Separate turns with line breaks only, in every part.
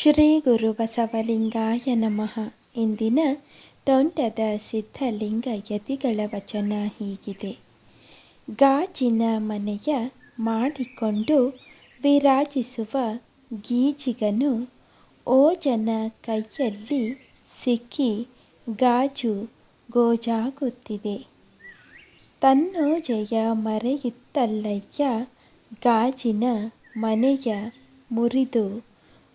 ಶ್ರೀ ಗುರು ಬಸವಲಿಂಗಾಯ ನಮಃ. ಇಂದಿನ ತೋಂಟದ ಸಿದ್ಧಲಿಂಗ ಯತಿಗಳ ವಚನ ಹೀಗಿದೆ. ಗಾಜಿನ ಮನೆಯ ಮಾಡಿಕೊಂಡು ವಿರಾಜಿಸುವ ಗೀಜಿಗನು ಓಜನ ಕೈಯಲ್ಲಿ ಸಿಕ್ಕಿ ಗಾಜು ಗೋಜಾಗುತ್ತಿದೆ. ತನ್ನೋಜೆಯ ಮರೆಯಿತ್ತಲ್ಲಯ್ಯ ಗಾಜಿನ ಮನೆಯ ಮುರಿದು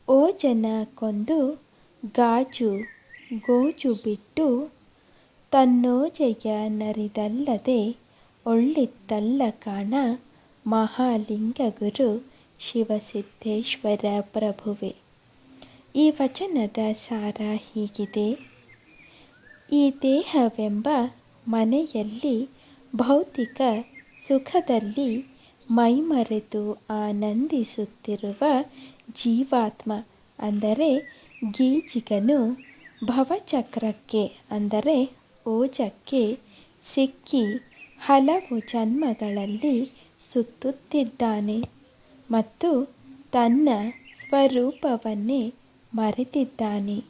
ಓಜನ ಕೊಂದು ಗಾಜು ಗೋಜು ಬಿಟ್ಟು ತನ್ನೋಜೆಯ ನರಿದಲ್ಲದೆ ಒಳ್ಳಿತ್ತಲ್ಲ ಕಾಣ ಮಹಾಲಿಂಗ ಗುರು ಶಿವಸಿದ್ದೇಶ್ವರ ಪ್ರಭುವೆ. ಈ ವಚನದ ಸಾರ ಹೀಗಿದೆ. ಈ ದೇಹವೆಂಬ ಮನೆಯಲ್ಲಿ ಭೌತಿಕ ಸುಖದಲ್ಲಿ ಮೈಮರೆತು ಆನಂದಿಸುತ್ತಿರುವ ಜೀವಾತ್ಮ ಅಂದರೆ ಗೀಜಿಗನು ಭವಚಕ್ರಕ್ಕೆ ಅಂದರೆ ಓಜಕ್ಕೆ ಸಿಕ್ಕಿ ಹಲವು ಜನ್ಮಗಳಲ್ಲಿ ಸುತ್ತುತ್ತಿದ್ದಾನೆ ಮತ್ತು ತನ್ನ ಸ್ವರೂಪವನ್ನೇ ಮರೆತಿದ್ದಾನೆ.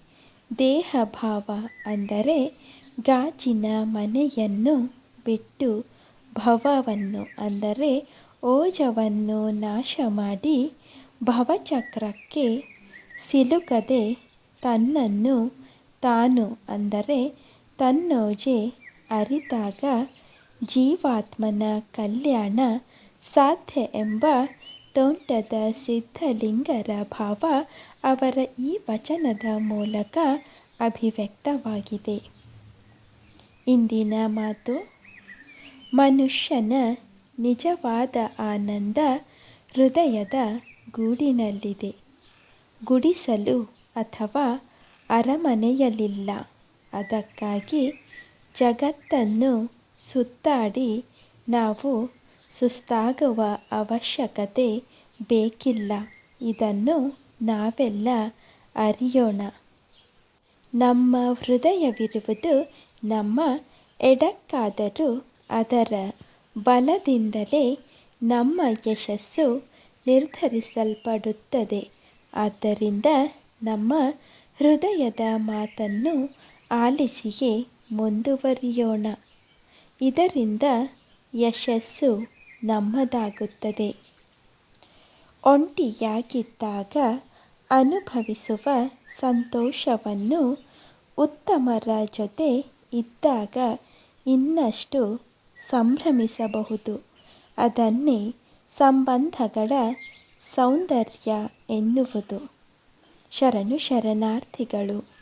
ದೇಹಭಾವ ಅಂದರೆ ಗಾಜಿನ ಮನೆಯನ್ನು ಬಿಟ್ಟು ಭವವನ್ನು ಅಂದರೆ ಓಜವನ್ನು ನಾಶ ಮಾಡಿ ಭವಚಕ್ರಕ್ಕೆ ಸಿಲುಕದೆ ತನ್ನನ್ನು ತಾನು ಅಂದರೆ ತನ್ನೋಜೆ ಅರಿತಾಗ ಜೀವಾತ್ಮನ ಕಲ್ಯಾಣ ಸಾಧ್ಯ ಎಂಬ ತೋಂಟದ ಸಿದ್ಧಲಿಂಗರ ಭಾವ ಅವರ ಈ ವಚನದ ಮೂಲಕ ಅಭಿವ್ಯಕ್ತವಾಗಿದೆ. ಇಂದಿನ ಮಾತು ಮನುಷ್ಯನ ನಿಜವಾದ ಆನಂದ ಹೃದಯದ ಗೂಡಿನಲ್ಲಿದೆ. ಗುಡಿಸಲು ಅಥವಾ ಅರಮನೆಯಲ್ಲಿಲ್ಲ. ಅದಕ್ಕಾಗಿ ಜಗತ್ತನ್ನು ಸುತ್ತಾಡಿ ನಾವು ಸುಸ್ತಾಗುವ ಅವಶ್ಯಕತೆ ಬೇಕಿಲ್ಲ. ಇದನ್ನು ನಾವೆಲ್ಲ ಅರಿಯೋಣ. ನಮ್ಮ ಹೃದಯವಿರುವುದು ನಮ್ಮ ಎಡಕ್ಕಾದರೂ ಅದರ ಬಲದಿಂದಲೇ ನಮ್ಮ ಯಶಸ್ಸು ನಿರ್ಧರಿಸಲ್ಪಡುತ್ತದೆ. ಆದ್ದರಿಂದ ನಮ್ಮ ಹೃದಯದ ಮಾತನ್ನು ಆಲಿಸಿಯೇ ಮುಂದುವರಿಯೋಣ. ಇದರಿಂದ ಯಶಸ್ಸು ನಮ್ಮದಾಗುತ್ತದೆ. ಒಂಟಿಯಾಗಿದ್ದಾಗ ಅನುಭವಿಸುವ ಸಂತೋಷವನ್ನು ಉತ್ತಮರ ಜೊತೆ ಇದ್ದಾಗ ಇನ್ನಷ್ಟು ಸಂಭ್ರಮಿಸಬಹುದು. ಅದನ್ನೇ ಸಂಬಂಧಗಳ ಸೌಂದರ್ಯ ಎನ್ನುವುದು. ಶರಣು ಶರಣಾರ್ಥಿಗಳು